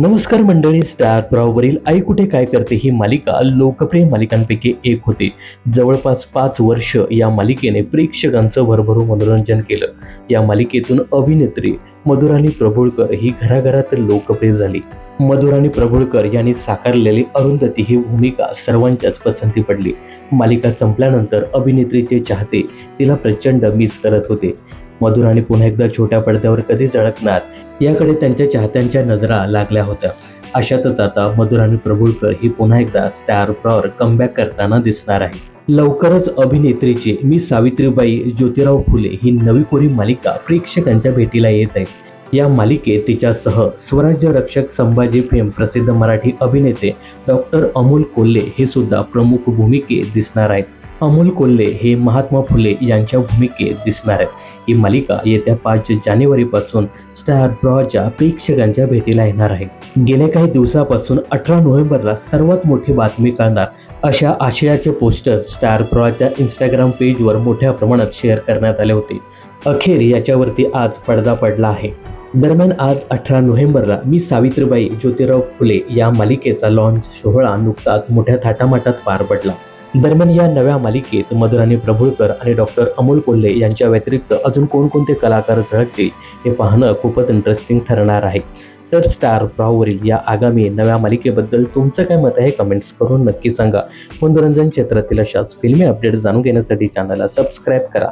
नमस्कार मंडळी स्टार प्रॉवरील आई कुठे काय करते ही मालिका लोकप्रिय मालिकांपैकी एक होती. जवळपास पाच वर्ष या मालिकेने प्रेक्षकांचं भरभरून मनोरंजन केलं. या मालिकेतून अभिनेत्री मधुराणी प्रभुळकर ही घराघरात लोकप्रिय झाली. मधुराणी प्रभुळकर यांनी साकारलेली अरुंधती ही भूमिका सर्वांच्याच पसंती पडली. मालिका संपल्यानंतर अभिनेत्रीचे चाहते तिला प्रचंड मिस करत होते. मधुराणी पुन्हा एकदा छोट्या पडद्यावर कधी झळकणार याकडे त्यांच्या चाहत्यांच्या नजरा लागल्या होत्या. अशातच आता मधुराणी प्रभुळकर ही पुन्हा एकदा स्टार प्रॉवर कमबॅक करताना दिसणार आहे लवकरच अभिनेत्रीची मी सावित्रीबाई ज्योतिराव फुले ही नवी कोरी मालिका प्रेक्षकांच्या भेटीला येत आहे या मालिकेत तिच्यासह स्वराज्य रक्षक संभाजी फेम प्रसिद्ध मराठी अभिनेते डॉक्टर अमोल कोल्हे हे सुद्धा प्रमुख भूमिकेत दिसणार आहेत. अमोल कोल्हे हे महात्मा फुले यांच्या भूमिकेत दिसणार आहेत. ही मालिका येत्या पाच जानेवारीपासून स्टार ब्रॉच्या प्रेक्षकांच्या भेटीला येणार आहे. गेल्या काही दिवसापासून अठरा नोव्हेंबरला सर्वात मोठी बातमी कळणार अशा आशयाचे पोस्टर स्टार ब्रॉच्या इंस्टाग्राम पेजवर मोठ्या प्रमाणात शेअर करण्यात आले होते. अखेर याच्यावरती आज पडदा पडला आहे. दरम्यान आज अठरा नोव्हेंबरला मी सावित्रीबाई ज्योतिराव फुले या मालिकेचा लॉन्च सोहळा नुकताच मोठ्या थाटामाटात पार पडला. दरम्यान या नव्या मालिकेत मधुराणी प्रभुळकर आणि डॉक्टर अमोल कोल्हे यांच्या व्यतिरिक्त अजून कोणकोणते कलाकार झळकतील हे पाहणं खूपच इंटरेस्टिंग ठरणार आहे. तर स्टार प्रॉवरील या आगामी नव्या मालिकेबद्दल तुमचं काय मत आहे कमेंट्स करून नक्की सांगा. मनोरंजन क्षेत्रातील अशाच फिल्मी अपडेट जाणून घेण्यासाठी चॅनलला सबस्क्राईब करा.